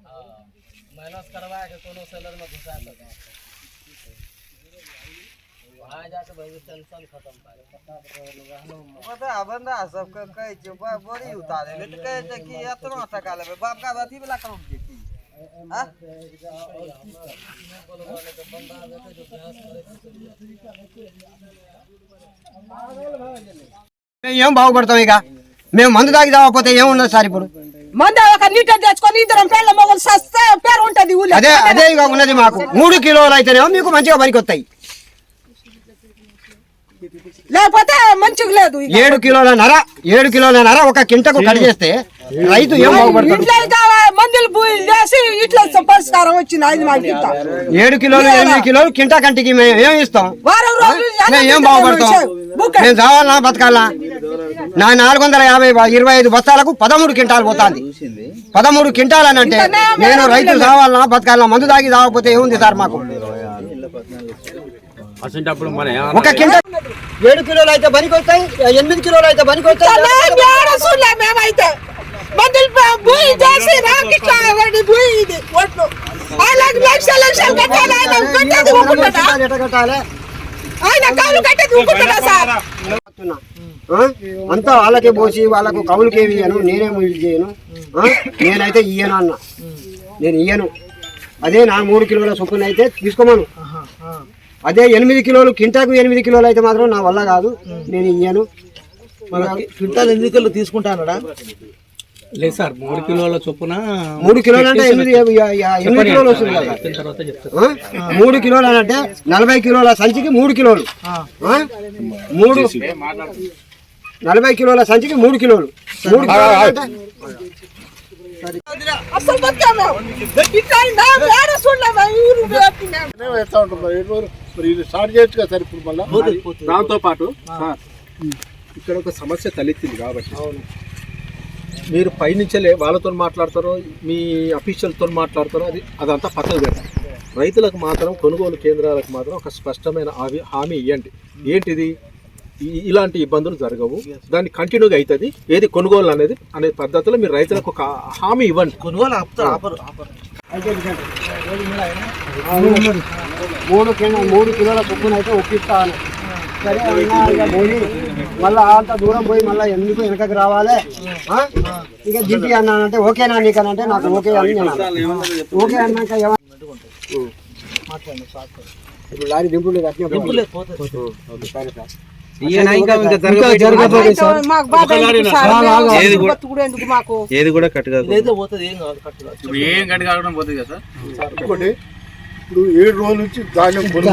मेहनत करवा के कोनो सेलर में घुसा सका वहाँ जाके भाई टेंशन खत्म पता बंदा सब सबके कहै छै बड़ी उतार। ले तो कह छै कि इतना टका लेबे। बाप का? अथी वाला काम के की नहीं हम भाव बढ़ता होगा मैं मंद दाग जावा पता यहूं ना सारी पड़ू మంద ఒక లీటర్ తెచ్చుకొని ఇద్దరం పేర్ల మొగలు సస్తే పేరు ఉంటది ఊళ్ళో. అదే అదే ఇక ఉన్నది మాకు. మూడు కిలోలు అయితేనేమో మీకు మంచిగా పనికొస్తాయి. లేకపోతే మంచిగా లేదు. ఏడు కిలోల నర ఏడు కిలోల నర ఒక కింటకు కట్ చేస్తే రైతు ఏం మందులు చేసి ఇట్లా పరిష్కారం వచ్చింది అది ఇంత ఏడు కిలోలు ఎనిమిది కిలోలు. కింట కంటికి మేము ఏం ఇస్తాం? వారం రోజులు ఏం బాగుపడతాం? మేము చావాలనా బతకాలనా నా నాలుగు వందల యాభై ఇరవై ఐదు బస్తాలకు పదమూడు క్వింటాలు పోతాంది. పదమూడు క్వింటాలు అని అంటే నేను రైతు చావాలనా బతకాలనా మందు తాగి తాగకపోతే ఏముంది సార్ మాకు? అసలు మన ఒక కింట ఏడు కిలోలు అయితే పనికి వస్తాయి ఎనిమిది కిలోలు అయితే పనికి వస్తాయి మేమైతే. చేసి ఇది లక్ష లక్షలు కట్టాలి? ఆయన కౌలు సార్? అంతా వాళ్ళకే పోసి వాళ్ళకు కవులకి ఏమి ఇయ్యను? నేనేమో ఇది చేయను. ఆ? నేనైతే ఇయ్యను అన్న. నేను ఇయ్యను. అదే నా మూడు కిలోల చొప్పున అయితే తీసుకోమను. అదే ఎనిమిది కిలోలు కింటాకు ఎనిమిది కిలోలు అయితే మాత్రం నా వల్ల కాదు. నేను ఇయ్యను. క్వింటాల్ ఎన్ని కిలో తీసుకుంటానడా లేదు సార్ మూడు కిలోల చొప్పున మూడు కిలోలు అంటే ఎనిమిది ఎనిమిది కిలోలు వస్తుంది కదా? మూడు కిలోలు అని అంటే నలభై కిలోల సంచికి మూడు కిలోలు. ఆ? మూడు నలభై కిలోల సంచికి మూడు కిలోలు. మూడు స్టార్ట్ చేయొచ్చు కదా సార్ ఇప్పుడు మళ్ళీ? దాంతో పాటు ఇక్కడ ఒక సమస్య తలెత్తింది కాబట్టి. మీరు పైనుంచలే వాళ్ళతో మాట్లాడతారో మీ అఫీషియల్తో మాట్లాడతారో అది అదంతా పక్కకు పెడతారు రైతులకు మాత్రం కొనుగోలు కేంద్రాలకు మాత్రం ఒక స్పష్టమైన హామీ హామీ ఇవ్వండి ఏంటిది? ఇలాంటి ఇబ్బందులు జరగవు. దాన్ని కంటిన్యూగా అవుతుంది ఏది కొనుగోలు అనేది అనే పద్ధతిలో మీరు రైతులకు ఒక హామీ ఇవ్వండి. కొనుగోలు ఆపుతారు ఆపరు మూడు కిలో మూడు కిలోల చొప్పున అయితే ఒప్పిస్తాను. సరే మళ్ళీ అంత దూరం పోయి మళ్ళీ ఎందుకు వెనకకి రావాలి? ఆ? ఇక దింపి అన్నానంటే ఓకేనా నీకనంటే నాకు ఓకే అని నేను అన్నా. ఓకే అన్నాక ఇప్పుడు లారీ దింపులు సరే సార్. ఇంకా జరగబోయే సార్. మాకు బాధ ఎందుకు సార్? మేము బతుకుడు ఎందుకు మాకు. ఏది కూడా కట్టుగా ఇదైతే పోతుంది ఏం కాదు కట్టుగా ఇంకోటి ఇప్పుడు ఏడు రోజుల నుంచి ధాన్యం కొనుగోలు